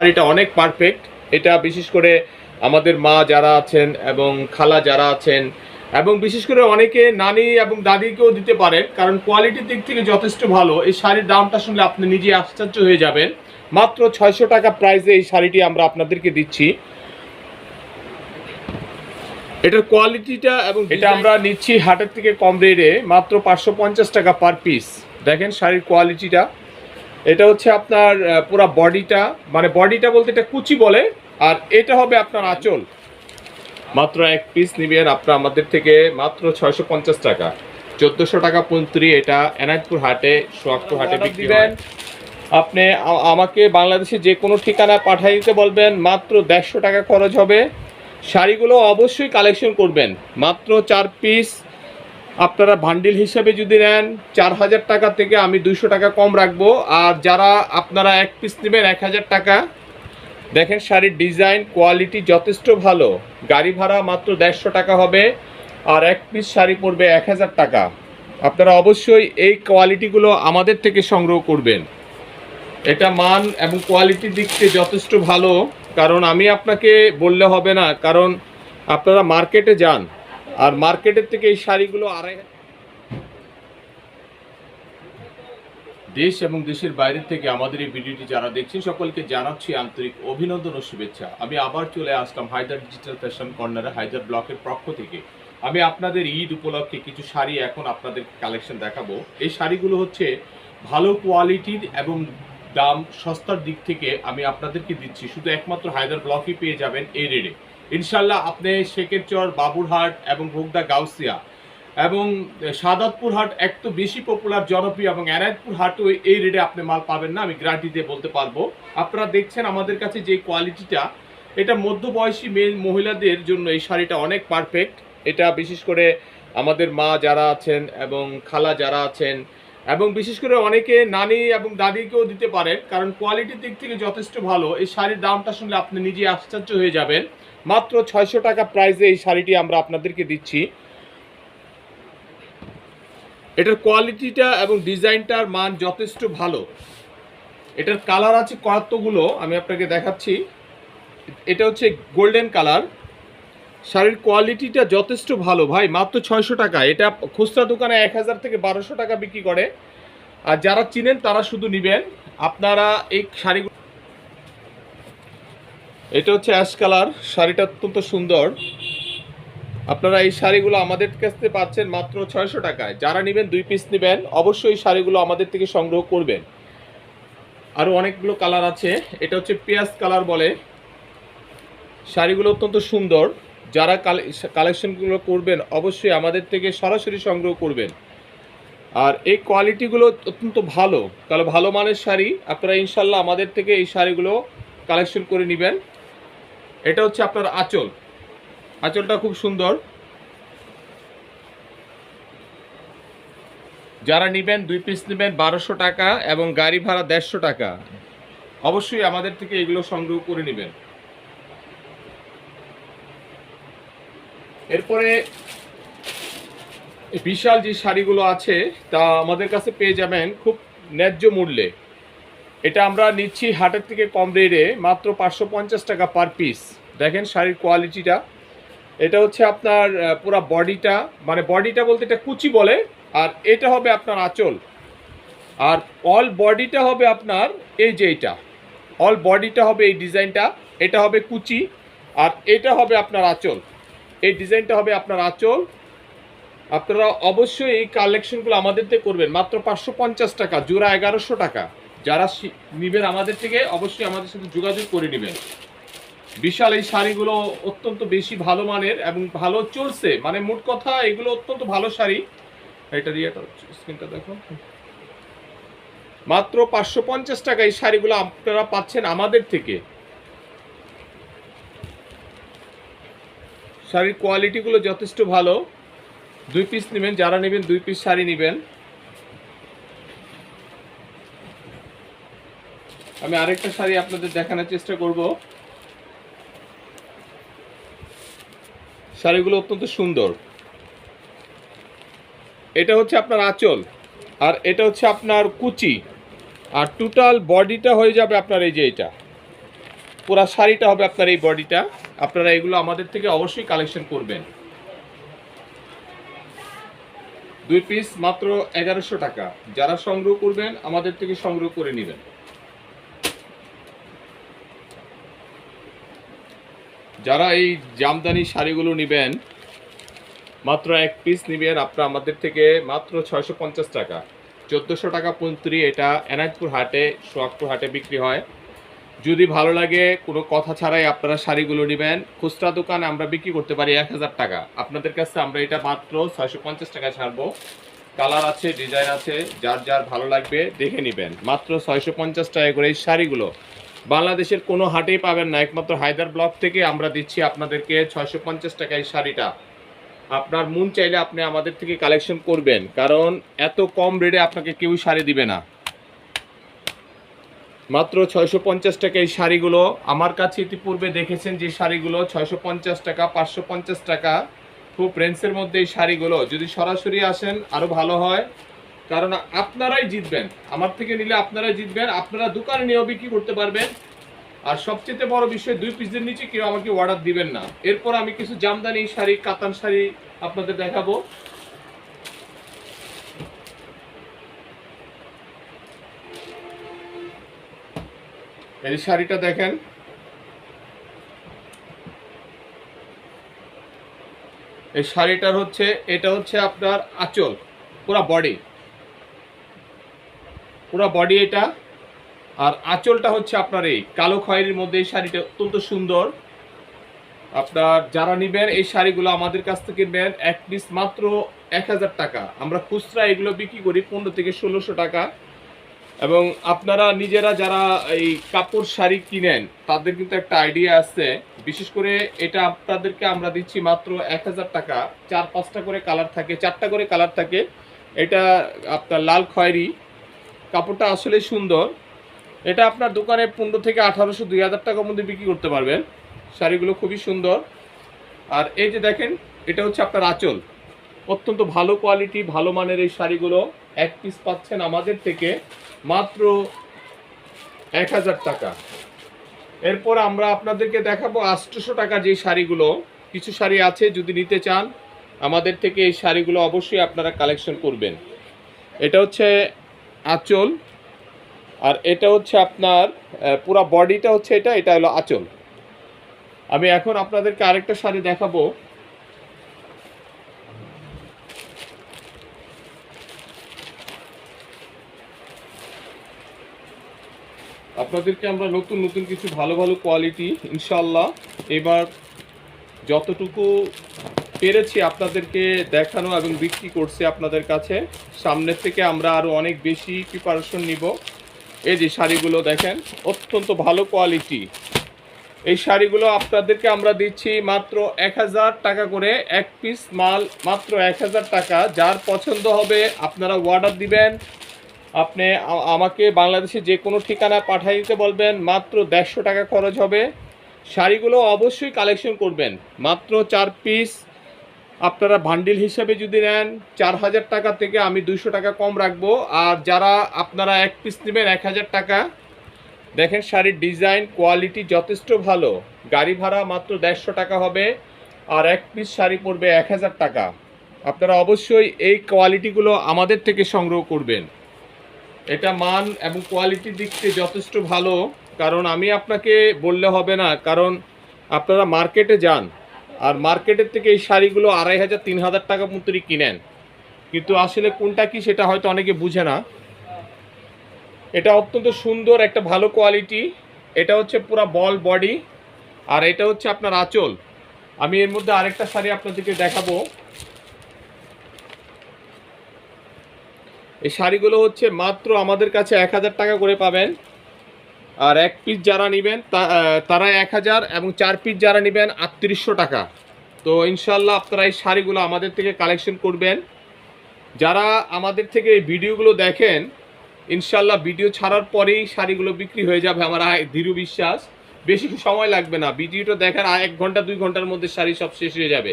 শাড়িটা অনেক পারফেক্ট এটা বিশেষ করে আমাদের মা যারা আছেন এবং খালা যারা আছেন এবং বিশেষ করে অনেকে নানি এবং দাদিকেও দিতে পারেন কারণ কোয়ালিটির দিক থেকে যথেষ্ট ভালো। এই শাড়ির দামটা শুনলে আপনি নিজে আশ্চর্য হয়ে যাবেন। মাত্র ছয়শো টাকা প্রাইসে এই শাড়িটি আমরা আপনাদেরকে দিচ্ছি। এটার কোয়ালিটিটা এবং এটা আমরা নিচ্ছি হাটের থেকে কম রেটে মাত্র পাঁচশো পঞ্চাশ টাকা পার পিস দেখেন শাড়ির কোয়ালিটিটা এটা হচ্ছে আপনার পুরা বডিটা মানে বডিটা বলতে এটা কুচি বলে আর এটা হবে আপনার আঁচল। মাত্র এক পিস নিবেন আপনার আমাদের থেকে মাত্র ছয়শো পঞ্চাশ টাকা। চোদ্দোশো টাকা পঞ্ত্রি এটা এনায়তপুর হাটে সোহাগপুর হাটে বিক্রি দিবেন। আপনি আমাকে বাংলাদেশে যে কোনো ঠিকানা পাঠিয়ে দিতে বলবেন মাত্র দেড়শো টাকা খরচ হবে। শাড়িগুলো অবশ্যই কালেকশন করবেন। মাত্র চার পিস আপনারা ভান্ডিল হিসাবে যদি নেন চার হাজার টাকা থেকে আমি দুইশো টাকা কম রাখব। আর যারা আপনারা এক পিস নেবেন এক হাজার টাকা, দেখেন শাড়ির ডিজাইন কোয়ালিটি যথেষ্ট ভালো। গাড়ি ভাড়া মাত্র দেড়শো টাকা হবে, আর এক পিস শাড়ি পড়বে এক হাজার টাকা। আপনারা অবশ্যই এই কোয়ালিটিগুলো আমাদের থেকে সংগ্রহ করবেন। এটা মান এবং কোয়ালিটির দিক থেকে যথেষ্ট ভালো, কারণ আমি আপনাকে বললে হবে না, কারণ আপনারা মার্কেটে যান। আর মার্কেটের থেকে এই শাড়িগুলো আড়াই দেশ এবং দেশের বাইরে থেকে আমাদের এই ভিডিওটি যারা দেখছেন, সকলকে জানাচ্ছি আন্তরিক অভিনন্দন ও শুভেচ্ছা। আমি আবার চলে আসলাম হায়দার ডিজিটাল ফ্যাশন কর্নারে হায়দার ব্লকের পক্ষ থেকে। আমি আপনাদের ঈদ উপলক্ষে কিছু শাড়ি এখন আপনাদের কালেকশন দেখাবো। এই শাড়িগুলো হচ্ছে ভালো কোয়ালিটির এবং দাম সস্তার দিক থেকে আমি আপনাদেরকে দিচ্ছি। শুধু একমাত্র হায়দার ব্লকই পেয়ে যাবেন এই রেটে ইনশাল্লাহ আপনি শেখেরচর বাবুরহাট এবং ভোগদা, গাউসিয়া এবং সাদাতপুর হাট এক তো বেশি পপুলার জনপ্রিয় এবং এনায়তপুর হাটও এই রেটে আপনি মাল পাবেন না, আমি গ্যারান্টি দিয়ে বলতে পারব। আপনারা দেখছেন আমাদের কাছে যে কোয়ালিটিটা এটা মধ্যবয়সী মেয়ে মহিলাদের জন্য এই শাড়িটা অনেক পারফেক্ট এটা বিশেষ করে আমাদের মা যারা আছেন এবং খালা যারা আছেন এবং বিশেষ করে অনেকে নানি এবং দাদিকেও দিতে পারেন, কারণ কোয়ালিটির দিক থেকে যথেষ্ট ভালো। এই শাড়ির দামটা শুনলে আপনি নিজে আশ্চর্য হয়ে যাবেন। মাত্র ছয়শো টাকা প্রাইসে এই শাড়িটি আমরা আপনাদেরকে দিচ্ছি। এটার কোয়ালিটিটা এবং ডিজাইনটার মান যথেষ্ট ভালো। এটার কালার আছে কতগুলো আমি আপনাকে দেখাচ্ছি। এটা হচ্ছে গোল্ডেন কালার শাড়ির কোয়ালিটিটা যথেষ্ট ভালো ভাই, মাত্র ছয়শো টাকা। এটা খুচরা দোকানে এক হাজার থেকে বারোশো টাকা বিক্রি করে। আর যারা চিনেন, তারা শুধু নেবেন। আপনারা এই শাড়িগুলো এটা হচ্ছে অ্যাশ কালার শাড়িটা অত্যন্ত সুন্দর। আপনারা এই শাড়িগুলো আমাদের কাছ থেকে পাচ্ছেন মাত্র ছয়শো টাকায়। যারা নেবেন, দুই পিস নেবেন, অবশ্যই এই শাড়িগুলো আমাদের থেকে সংগ্রহ করবেন। আরও অনেকগুলো কালার আছে। এটা হচ্ছে পেঁয়াজ কালার বলে। শাড়িগুলো অত্যন্ত সুন্দর। যারা কালেকশনগুলো করবেন, অবশ্যই আমাদের থেকে সরাসরি সংগ্রহ করবেন। আর এই কোয়ালিটিগুলো অত্যন্ত ভালো। তাহলে ভালো মানের শাড়ি, আপনারা ইনশাল্লাহ আমাদের থেকে এই শাড়িগুলো কালেকশন করে নেবেন। এটা হচ্ছে আপনার আঁচল। আঁচলটা খুব সুন্দর। যারা নেবেন, দুই পিস নেবেন, বারোশো টাকা এবং গাড়ি ভাড়া দেড়শো টাকা। অবশ্যই আমাদের থেকে এগুলো সংগ্রহ করে নেবেন। এরপরে বিশাল যে শাড়িগুলো আছে, তা আমাদের কাছে পেয়ে যাবেন খুব ন্যায্য মূল্যে। এটা আমরা নিচ্ছি হাটের থেকে কম রেটে মাত্র পাঁচশো পঞ্চাশ টাকা পার পিস দেখেন শাড়ির কোয়ালিটিটা এটা হচ্ছে আপনার পুরা বডিটা মানে বডিটা বলতে এটা কুচি বলে, আর এটা হবে আপনার আঁচল। আর অল বডিটা হবে আপনার এই যে এইটা। অল বডিটা হবে এই ডিজাইনটা এটা হবে কুচি, আর এটা হবে আপনার আঁচল। এই ডিজাইনটা হবে আপনার আঁচল। আপনারা অবশ্যই এই কালেকশনগুলো আমাদের থেকে করবেন। মাত্র পাঁচশো পঞ্চাশ টাকা, জোড়া এগারোশো টাকা। যারা নিবেন আমাদের থেকে অবশ্যই আমাদের সাথে যোগাযোগ করে নেবেন। বিশাল এই শাড়িগুলো অত্যন্ত বেশি ভালো মানের এবং ভালো চলছে। মানে মোট কথা, এগুলো অত্যন্ত ভালো শাড়ি। এটা দিয়ে স্ক্রিনটা দেখো। মাত্র পাঁচশো পঞ্চাশ টাকা এই শাড়িগুলো আপনারা পাচ্ছেন আমাদের থেকে। শাড়ির কোয়ালিটিগুলো যথেষ্ট ভালো। দুই পিস নেবেন, যারা নেবেন দুই পিস শাড়ি নেবেন। আমি আরেকটা শাড়ি আপনাদের দেখানোর চেষ্টা করব। শাড়িগুলো অত্যন্ত সুন্দর। এটা হচ্ছে আপনার আঁচল, আর এটা হচ্ছে আপনার কুচি। আর টোটাল বডিটা হয়ে যাবে আপনার এই যে এটা। পুরা শাড়িটা হবে আপনার এই বডিটা। আপনারা এগুলো আমাদের থেকে অবশ্যই কালেকশন করবেন। দুই পিস মাত্র এগারোশো টাকা। যারা সংগ্রহ করবেন, আমাদের থেকে সংগ্রহ করে নেবেন। যারা এই জামদানি শাড়িগুলো নেবেন, মাত্র এক পিস নেবেন, আপনারা আমাদের থেকে মাত্র ছয়শো পঞ্চাশ টাকা। চোদ্দোশো টাকা পঞ্ত্রি এটা এনায়তপুর হাটে, সোহাগপুর হাটে বিক্রি হয়। যদি ভালো লাগে, কোনো কথা ছাড়াই আপনারা শাড়িগুলো নেবেন। খুচরা দোকান আমরা বিক্রি করতে পারি এক হাজার টাকা। আপনাদের কাছে আমরা এটা মাত্র ছয়শো পঞ্চাশ টাকা ছাড়বো। কালার আছে, ডিজাইন আছে, যার যার ভালো লাগবে দেখে নেবেন। মাত্র ছয়শো পঞ্চাশ টাকা করে এই শাড়িগুলো। বাংলাদেশের কোনো হাটেই পাবেন না। একমাত্র হায়দার ব্লক থেকে আমরা দিচ্ছি আপনাদেরকে ছয়শো পঞ্চাশ টাকা এই শাড়িটা। আপনার মন চাইলে আপনি আমাদের থেকে কালেকশন করবেন। কারণ এত কম রেটে আপনাকে কেউ শাড়ি দিবে না। মাত্র ছয়শো পঞ্চাশ টাকা এই শাড়িগুলো। আমার কাছে ইতিপূর্বে দেখেছেন যে শাড়িগুলো ছয়শো পঞ্চাশ টাকা, পাঁচশো পঞ্চাশ টাকা। খুব রেঞ্জের মধ্যে এই শাড়িগুলো। যদি সরাসরি আসেন আরও ভালো হয়। কারণ আপনারাই জিতবেন। আমার থেকে নিলে আপনারাই জিতবেন। আপনারা দোকানে নিয়েও বিক্রি করতে পারবেন। আর সবচেয়ে বড় বিষয়, দুই পিসের নিচে কেউ আমাকে অর্ডার দিবেন না। এরপর আমি কিছু জামদানি শাড়ি, কাতান শাড়ি আপনাদের দেখাবো। এই শাড়িটা দেখেন। এই শাড়িটার হচ্ছে, এটা হচ্ছে আপনার আঁচল, পুরা বডি পুরা বডি এটা। আর আঁচলটা হচ্ছে আপনার এই কালো খয়েরির মধ্যে এই শাড়িটা অত্যন্ত সুন্দর। আপনার যারা নেবেন, এই শাড়িগুলো আমাদের কাছ থেকে নেন এক পিস মাত্র এক হাজার টাকা। আমরা খুচরা এগুলো বিক্রি করি পনেরো থেকে ষোলোশো টাকা। এবং আপনারা নিজেরা যারা এই কাপড় শাড়ি কিনেন, তাদের কিন্তু একটা আইডিয়া আছে। বিশেষ করে এটা আপনাদেরকে আমরা দিচ্ছি মাত্র এক হাজার টাকা। চার, পাঁচটা করে কালার থাকে, চারটা করে কালার থাকে। এটা আপনার লাল খয়েরি। কাপড়টা আসলে সুন্দর। এটা আপনার দোকানে পনেরো থেকে আঠারোশো, দুই হাজার টাকার মধ্যে বিক্রি করতে পারবেন। শাড়িগুলো খুবই সুন্দর। আর এই যে দেখেন, এটা হচ্ছে আপনার আঁচল। অত্যন্ত ভালো কোয়ালিটি ভালো মানের এই শাড়িগুলো এক পিস পাচ্ছেন আমাদের থেকে। মাত্র এক হাজার টাকা। এরপর আমরা আপনাদেরকে দেখাবো আটশোশো টাকার যে শাড়িগুলো, কিছু শাড়ি আছে যদি নিতে চান, আমাদের থেকে এই শাড়িগুলো অবশ্যই আপনারা কালেকশন করবেন। এটা হচ্ছে আঁচল, আর এটা হচ্ছে আপনার পুরা বডিটা হচ্ছে এটা এটা হলো আঁচল। আমি এখন আপনাদেরকে আরেকটা শাড়ি দেখাবো। আপনাদেরকে আমরা নতুন নতুন কিছু ভালো ভালো কোয়ালিটি ইনশাল্লাহ এবার যতটুকু পেরেছি আপনাদেরকে দেখানো এবং বিক্রি করছি আপনাদের কাছে, সামনের থেকে আমরা আরও অনেক বেশি প্রিপারেশন নিব। এই যে শাড়িগুলো দেখেন, অত্যন্ত ভালো কোয়ালিটি এই শাড়িগুলো আপনাদেরকে আমরা দিচ্ছি মাত্র এক হাজার টাকা করে এক পিস মাল, মাত্র এক হাজার টাকা। যার পছন্দ হবে, আপনারা অর্ডার দিবেন। আপনি আমাকে বাংলাদেশে যে কোনো ঠিকানা পাঠিয়ে দিতে বলবেন, মাত্র দেড়শো টাকা খরচ হবে। শাড়িগুলো অবশ্যই কালেকশন করবেন। মাত্র চার পিস আপনারা বান্ডিল হিসেবে যদি নেন, চার হাজার টাকা থেকে আমি দুইশো টাকা কম রাখব। আর যারা আপনারা এক পিস নেবেন, এক হাজার টাকা, দেখেন শাড়ির ডিজাইন কোয়ালিটি যথেষ্ট ভালো। গাড়ি ভাড়া মাত্র দেড়শো টাকা হবে। আর এক পিস শাড়ি পড়বে এক হাজার টাকা। আপনারা অবশ্যই এই কোয়ালিটিগুলো আমাদের থেকে সংগ্রহ করবেন। এটা মান এবং কোয়ালিটির দিক থেকে যথেষ্ট ভালো, কারণ আমি আপনাকে বললে হবে না, কারণ আপনারা মার্কেটে যান, আর মার্কেটের থেকে এই শাড়িগুলো আড়াই হাজার, তিন হাজার টাকা মতোই কিনেন। কিন্তু আসলে কোনটা কি সেটা হয়তো অনেকে বুঝে না। এটা অত্যন্ত সুন্দর, একটা ভালো কোয়ালিটি এটা হচ্ছে পুরো বল বডি আর এটা হচ্ছে আপনার আঁচল। আমি এর মধ্যে আরেকটা শাড়ি আপনাদেরকে দেখাবো। এই শাড়িগুলো হচ্ছে মাত্র আমাদের কাছে এক হাজার টাকা করে পাবেন। আর এক পিস যারা নেবেন তারা এক হাজার এবং চার পিস যারা নেবেন, আটত্রিশশো টাকা। তো ইনশাল্লাহ আপনারা এই শাড়িগুলো আমাদের থেকে কালেকশন করবেন। যারা আমাদের থেকে এই ভিডিওগুলো দেখেন ইনশাল্লাহ ভিডিও ছাড়ার পরেই শাড়িগুলো বিক্রি হয়ে যাবে আমার দৃঢ় বিশ্বাস। বেশি সময় লাগবে না, ভিডিওটা দেখার এক ঘণ্টা, দুই ঘণ্টার মধ্যে শাড়ি সব শেষ হয়ে যাবে।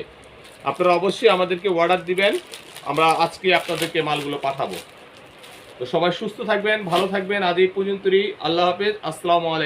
আপনারা অবশ্যই আমাদেরকে অর্ডার দিবেন, আমরা আজকে আপনাদেরকে মালগুলো পাঠাবো। তো সবাই সুস্থ থাকবেন ভালো থাকবেন। আজ এই পর্যন্তই। আল্লাহ হাফেজ। আসসালামু আলাইকুম।